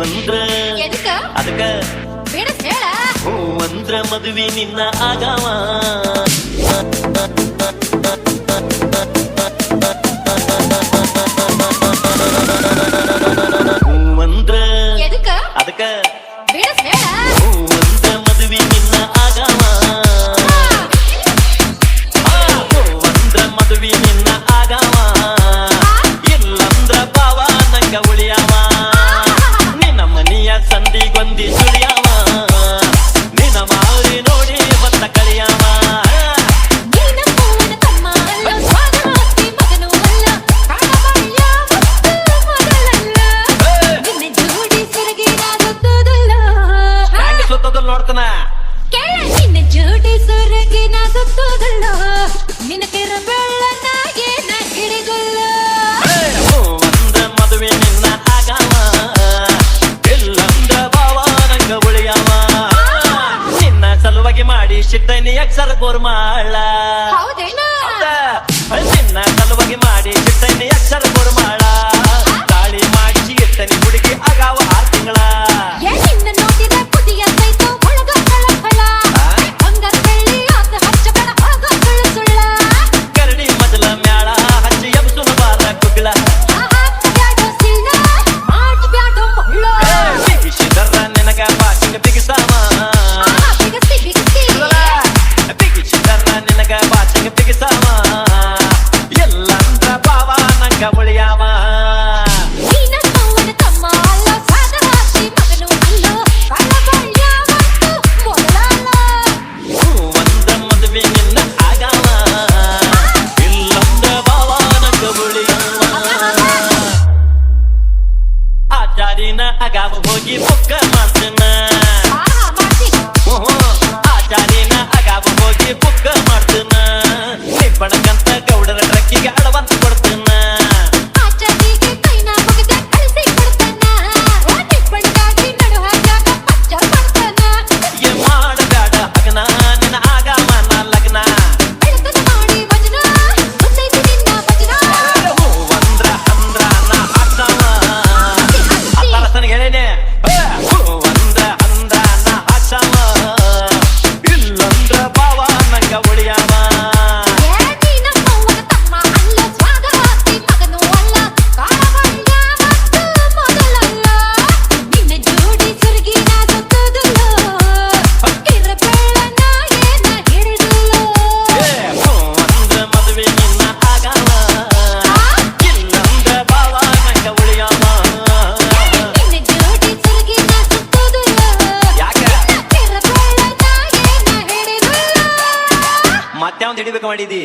ಅಂದ್ರ ಅದಕ್ಕ. ಬೇಡ ಹೂ ಅಂದ್ರ ಮದುವೆ ನಿನ್ನ ಆಗವಾ. ಗೊಂದಿ ಸುಳಿಯವ. ನಿನ್ನ ಮಾರಿ ನೋಡಿ ಬತ್ತ ಕಳಿಯವ. ನೋಡ್ತಾನ? ನಿನ್ನ ಜೋಡಿ ಸೊರಗಿನ ಸುತ್ತೋದಲ್ಲ ನಿನ್ನ ಕೆರ ಬೆಳ್ಳ por más Marina, agarro o rogue e vou camarcenar. ಪಠ್ಯ ಒಂದು ಹಿಡಿಬೇಕು ಮಾಡಿದಿ